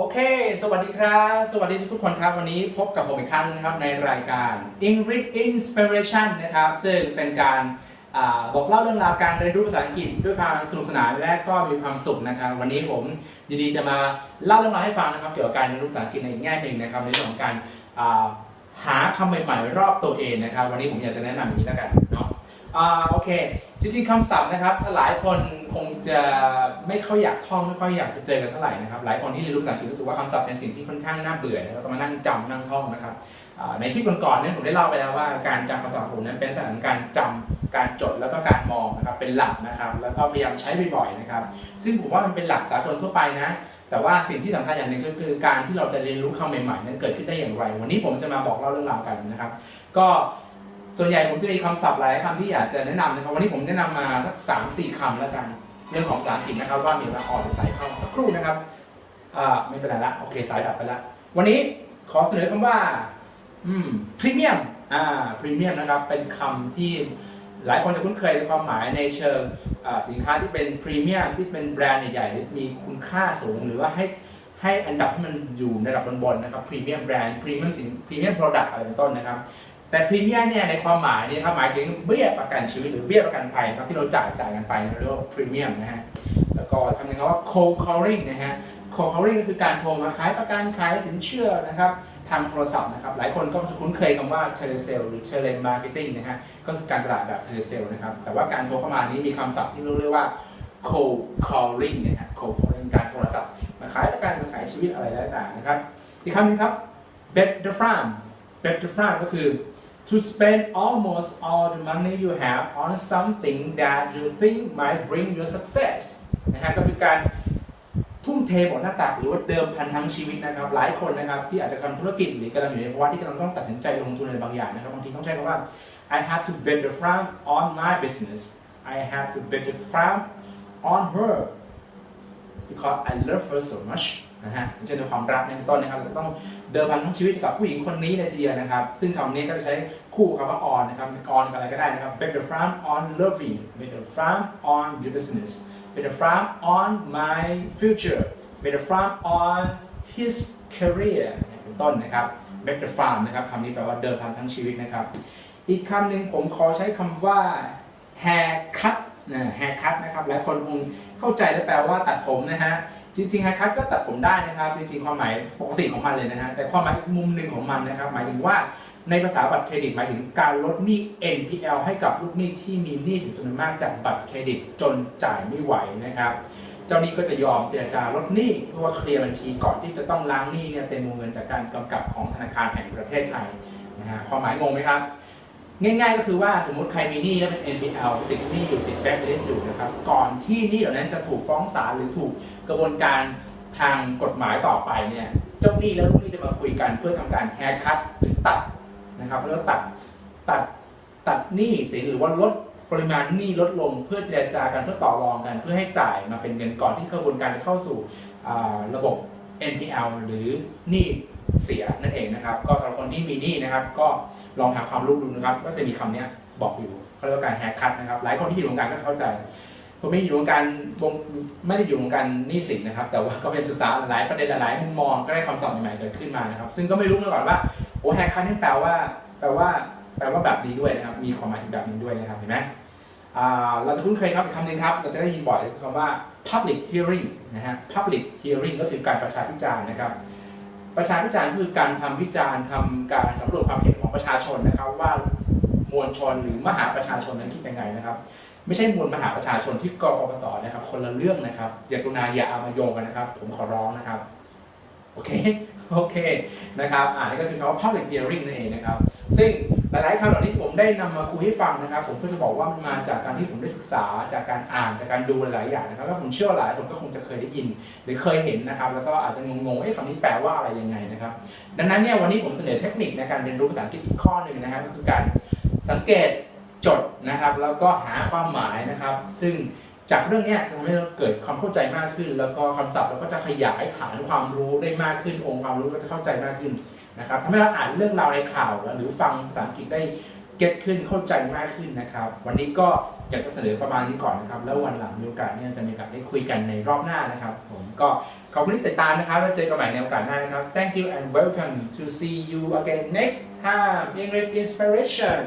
โอเค สวัสดีครับ สวัสดีทุกคนครับ วันนี้พบกับผมอีกครั้งนะครับในรายการ English Inspiration นะครับ ซึ่งเป็นการอบอกเล่าเรื่องราวการเรียนรู้ภาษาอังกฤษด้วยความสนุกสนานและก็มีความสุขนะครับ วันนี้ผมยินดีจะมาเล่าเรื่องราวให้ฟังนะครับ เกี่ยวกับการเรียนรู้ภาษาอังกฤษในอีกแง่หนึ่งนะครับ ในเรื่องของการหาคำใหม่ๆรอบตัวเองนะครับ วันนี้ผมอยากจะแนะนำอย่างนี้แล้วกันเนาะ อ่าโอเค จริงๆคำศัพท์นะครับถ้าหลายคนคงจะไม่ค่อยอยากท่องไม่ค่อยอยากจะเจอกันเท่าไหร่นะครับหลายคนที่เรียนรู้ภาษาอังกฤษรู้สึกว่าคำศัพท์เป็นสิ่งที่ค่อนข้างน่าเบื่อแล้วต้องมานั่งจำนั่งท่องนะครับในคลิปก่อนๆเนี่ยผมได้เล่าไปแล้วว่าการจำคำศัพท์ของผมนั้นเป็นลักษณะของการจำการจดแล้วก็การมองนะครับเป็นหลักนะครับ แล้วก็พยายามใช้บ่อยๆนะครับ ซึ่งผมว่ามันเป็นหลักสากลทั่วไปนะแต่ว่าสิ่งที่สำคัญอย่างหนึ่งก็คือการที่เราจะเรียนรู้คำใหม่ๆ นั้นเกิดขึ้นได้อย่างไร วันนี้ผมจะมาบอกเล่าเรื่องราวกันนะครับ ก็ ส่วนใหญ่ผมจะมีคำศัพท์หลายคำที่อยากจะแนะนำนะครับ วันนี้ผมแนะนำมาสักสามสี่คำแล้วกัน เรื่องของภาษาอังกฤษนะครับว่ามีเวลาอ่อกหรือสายเข้าสักครู่นะครับอ่าไม่เป็นไรละโอเคสายดับไปละวันนี้ขอเสนอคำว่าอืมพรีเมียมอ่าพรีเมียมนะครับเป็นคำที่หลายคนจะคุ้นเคยในความหมายในเชิงสินค้าที่เป็นพรีเมียมที่เป็นแบรนด์ใหญ่ๆมีคุณค่าสูงหรือว่าให้ให้อันดับที่มันอยู่ในระดับบนๆนะครับพรีเมียมแบรนด์พรีเมียมสินพรีเมียมโปรดักต์อะไรเป็นต้นนะครับ แต่พรีเมียมเนี่ยในความหมายเนี่ยครับหมายถึงเบี้ยประกันชีวิตหรือเบี้ยประกันภัยครับที่เราจ่ายจ่ายกันไปนะเรียกว่าพรีเมียมนะฮะแล้วก็คำหนึงว่า cold calling นะฮะ cold calling ก็คือการโทรมาขายประกันขายสินเชื่อนะครับทางโทรศัพท์นะครับหลายคนก็จะคุ้นเคยคำว่า telesale หรือ telemarketing นะฮะก็คือการตลาดแบบ telesale นะครับแต่ว่าการโทรเข้ามานี้มีคำศัพท์ที่เรียกว่า cold calling นะฮะ cold calling การโทรศัพท์มาขายประกันมาขายชีวิตอะไรต่างๆนะครับอีกคำนึงครับ bet the farm bet the farm ก็คือ to spend almost all the money you have on something that you think might bring you success นะฮะก็คือการทุ่มเทหมดหน้าตักหรือว่าเดิมพันทั้งชีวิตนะครับ หลายคนนะครับที่อาจจะทำธุรกิจหรือกำลังอยู่ในภาวะที่กำลังต้องตัดสินใจลงทุนในบางอย่างนะครับบางทีต้องใช้คำว่า I have to bet the farm on my business I have to bet the farm on her because I love her so much นะฮะเช่นในความรักในต้นนะครับเราจะต้องเดิมพันทั้งชีวิตกับผู้หญิงคนนี้เลยทีเดียวนะครับ ซึ่งคำนี้ก็จะใช้คู่คำว่า on นะครับ on กับอะไรก็ได้นะครับ bet the farm on loving bet the farm on your business bet the farm on my future bet the farm on his career เป็นต้นนะครับ bet the farm นะครับคำนี้แปลว่าเดิมพันทั้งชีวิตนะครับ อีกคำหนึ่งผมขอใช้คำว่า haircut นะ haircut นะครับหลายคนคงเข้าใจและแปลว่าตัดผมนะฮะ จริงๆ haircut ก็ตัดผมได้นะครับ จริงๆ ความหมายปกติของมันเลยนะฮะแต่ความหมายอีกมุมหนึ่งของมันนะครับ หมายถึงว่าในภาษาบัตรเครดิตหมายถึงการลดหนี้ NPL ให้กับลูกหนี้ที่มีหนี้สินจำนวนมากจากบัตรเครดิตจนจ่ายไม่ไหวนะครับ เจ้าหนี้ก็จะยอมเจรจาลดหนี้เพื่อว่าเคลียร์บัญชีก่อนที่จะต้องล้างหนี้เนี่ยเต็มวงเงินจากการกำกับของธนาคารแห่งประเทศไทยนะฮะความหมายงงไหมครับ ง่าย ๆ ก็คือว่าสมมติใครมีหนี้แล้วเป็น NPL ติดหนี้อยู่ติดแบ็คลิสต์อยู่นะครับ ก่อนที่หนี้เหล่านั้นจะถูกฟ้องศาลหรือถูกกระบวนการทางกฎหมายต่อไปเนี่ย เจ้าหนี้และลูกหนี้จะมาคุยกันเพื่อทำการแฮร์คัตหรือตัดนะครับแล้วตัดตัดตัดหนี้สินหรือว่าลดปริมาณหนี้ลดลงเพื่อเจรจากันเพื่อต่อรองกัน เพื่อให้จ่ายมาเป็นเงินก่อนที่กระบวนการจะเข้าสู่ระบบ NPL หรือหนี้เสียนั่นเองนะครับ ก็สำหรับคนที่มีหนี้นะครับก็ ลองหาความรู้ดูนะครับ ก็จะมีคำนี้บอกอยู่เขาเรียกว่าการแฮกคัตนะครับ หลายคนที่อยู่วงการก็จะเข้าใจผมไม่ได้อยู่วงการวงไม่ได้อยู่วงการนี้สินนะครับ แต่ว่าก็เป็นศึกษาหลายประเด็นหลายมุมมองก็ได้คำสอนใหม่ๆเกิดขึ้นมานะครับ ซึ่งก็ไม่รู้มาก่อนว่าโอ้แฮกคัตนี่แปลว่า แปลว่า แปลว่าแบบนี้ด้วยนะครับ มีความหมายอีกแบบหนึงด้วยนะครับเห็นไหมเราจะคุ้นเคยครับอีกคำหนึ่งครับ เราจะได้ยินบ่อยคือคำว่า public hearing นะฮะ public hearing ก็คือการประชาพิจารณ์นะครับ ประชาพิจารณ์คือการทำวิจารณ์ทำการสำรวจความเห็นของประชาชนนะครับ ว่ามวลชนหรือมหาประชาชนนั้นคิดยังไงนะครับ ไม่ใช่มวลมหาประชาชนที่กกปสนะครับ คนละเรื่องนะครับอย่ากรุณาอย่าเอามาโยงกันนะครับ ผมขอร้องนะครับโอเคโอเคนะครับอ่านี่ก็คือคำว่า public hearing นั่นเองนะครับ ซึ่ง หลายๆคำเหล่านี้ที่ผมได้นำมาคุยให้ฟังนะครับ ผมก็จะบอกว่ามันมาจากการที่ผมได้ศึกษา จากการอ่านจากการดูหลายอย่างนะครับแล้วผมเชื่อหลายคนก็คงจะเคยได้ยิน หรือเคยเห็นนะครับ แล้วก็อาจจะงงๆเอ๊ะคำนี้แปลว่าอะไรยังไงนะครับ ดังนั้นเนี่ยวันนี้ผมเสนอเทคนิคในการเรียนรู้ภาษาอังกฤษอีกข้อหนึ่งนะครับก็คือการสังเกตจดนะครับ แล้วก็หาความหมายนะครับ ซึ่งจากเรื่องนี้จะทำให้เราเกิดความเข้าใจมากขึ้น แล้วก็คำศัพท์เราก็จะขยายฐานความรู้ได้มากขึ้น องค์ความรู้ก็จะเข้าใจมากขึ้น นะครับทำให้เราอ่านเรื่องราวในข่าวหรือฟังภาษาอังกฤษได้เก็ตขึ้นเข้าใจมากขึ้นนะครับ วันนี้ก็อยากจะเสนอประมาณนี้ก่อนนะครับ แล้ววันหลังมีโอกาสเนี่ยจะมีโอกาสได้คุยกันในรอบหน้านะครับ ผมก็ขอบคุณที่ติดตามนะครับแล้วเจอกันใหม่ในโอกาสหน้านะครับ Thank you and welcome to see you again next time English Inspiration